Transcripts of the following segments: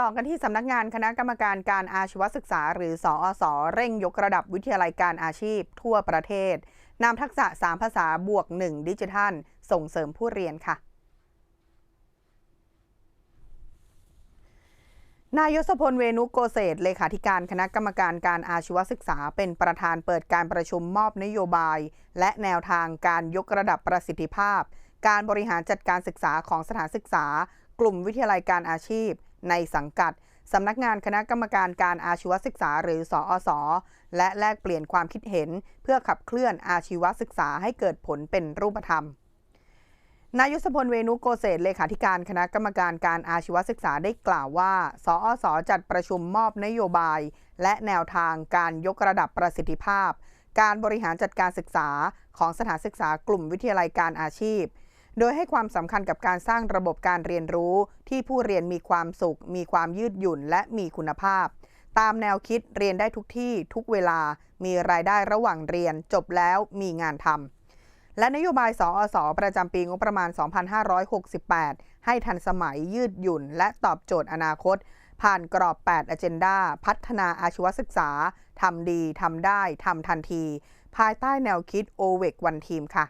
ต่อกันที่สำนักงานคณะกรรมการการอาชีวศึกษา หรือ สอสอเร่งยกระดับวิทยาลัยการอาชีพ ทั่วประเทศนำทักษะ 3 ภาษาบวก 1 ดิจิทัล ส่งเสริมผู้เรียนค่ะนายยศพลเวนุโกเศษเลขาธิการคณะกรรมการการอาชีวศึกษา เป็นประธานเปิดการประชุมมอบนโยบาย และแนวทางการยกระดับประสิทธิภาพ การบริหารจัดการศึกษาของสถานศึกษา กลุ่มวิทยาลัยการอาชีพ ในสังกัดสำนักงานคณะกรรมการการอาชีวศึกษาหรือสอสอและแลกเปลี่ยนความคิดเห็น เพื่อขับเคลื่อนอาชีวศึกษาให้เกิดผลเป็นรูปธรรม นายศพลเวนุโกเศษเลขาธิการคณะกรรมการการอาชีวศึกษาได้กล่าวว่า สอสอจัดประชุมมอบนโยบาย และแนวทางการยกระดับประสิทธิภาพ การบริหารจัดการศึกษาของสถานศึกษากลุ่มวิทยาลัยการอาชีพ โดยให้ความสำคัญกับการสร้างระบบการเรียนรู้ ที่ผู้เรียนมีความสุข มีความยืดหยุ่น และมีคุณภาพ ตามแนวคิดเรียนได้ทุกที่ทุกเวลา มีรายได้ระหว่างเรียน จบแล้วมีงานทำและนโยบาย สอสอประจำปีงบประมาณ 2568 ให้ทันสมัยยืดหยุ่น และตอบโจทย์อนาคต ผ่านกรอบ8อเจนดาพัฒนาอาชีวศึกษาทำดีทำได้ทำทันที ภายใต้แนวคิด o v e c วันทีมค่ะ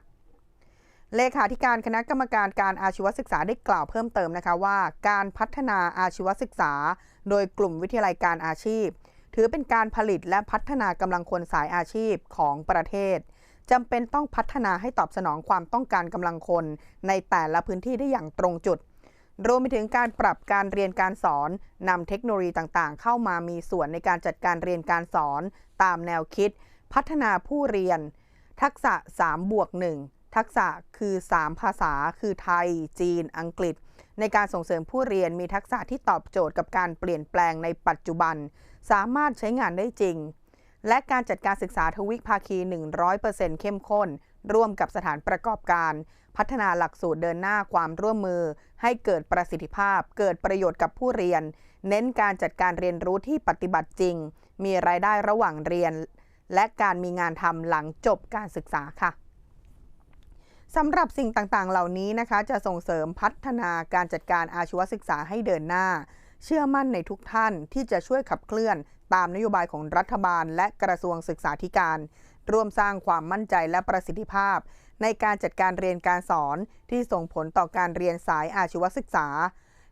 เลขาธิการคณะกรรมการการอาชีวศึกษาได้กล่าวเพิ่มเติมนะคะว่า การพัฒนาอาชีวศึกษา โดยกลุ่มวิทยาลัยการอาชีพ ถือเป็นการผลิตและพัฒนากำลังคนสายอาชีพของประเทศจำเป็นต้องพัฒนาให้ตอบสนองความต้องการกำลังคน ในแต่ละพื้นที่ได้อย่างตรงจุด รวมไปถึงการปรับการเรียนการสอนนำเทคโนโลยีต่างๆ เข้ามามีส่วนในการจัดการเรียนการสอน ตามแนวคิด พัฒนาผู้เรียน ทักษะ 3 บวก 1 ทักษะคือ 3 ภาษา คือไทย จีน อังกฤษ ในการส่งเสริมผู้เรียนมีทักษะที่ตอบโจทย์กับการเปลี่ยนแปลงในปัจจุบัน สามารถใช้งานได้จริง และการจัดการศึกษาทวิภาคี 100%เข้มข้น ร่วมกับสถานประกอบการ พัฒนาหลักสูตรเดินหน้าความร่วมมือ ให้เกิดประสิทธิภาพ เกิดประโยชน์กับผู้เรียน เน้นการจัดการเรียนรู้ที่ปฏิบัติจริง มีรายได้ระหว่างเรียน และการมีงานทำหลังจบการศึกษาค่ะ สำหรับสิ่งต่างๆ เหล่านี้นะคะ จะส่งเสริมพัฒนาการจัดการอาชีวศึกษาให้เดินหน้า เชื่อมั่นในทุกท่านที่จะช่วยขับเคลื่อน ตามนโยบายของรัฐบาล และกระทรวงศึกษาธิการ ร่วมสร้างความมั่นใจและประสิทธิภาพ ในการจัดการเรียนการสอนที่ส่งผลต่อการเรียนสายอาชีวศึกษา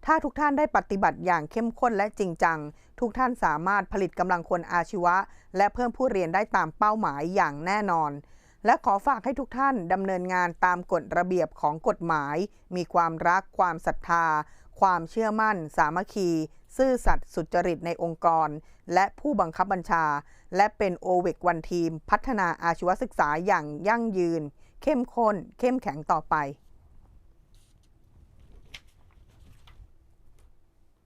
ถ้าทุกท่านได้ปฏิบัติอย่างเข้มข้นและจริงจัง ทุกท่านสามารถผลิตกำลังคนอาชีวะ และเพิ่มผู้เรียนได้ตามเป้าหมายอย่างแน่นอน และขอฝากให้ทุกท่านดำเนินงานตามกฎระเบียบของกฎหมาย มีความรัก ความศรัทธา ความเชื่อมั่น สามัคคี ซื่อสัตย์สุจริตในองค์กร และผู้บังคับบัญชา และเป็นโอเวกวันทีม พัฒนาอาชีวศึกษาอย่างยั่งยืน เข้มข้น เข้มแข็งต่อไป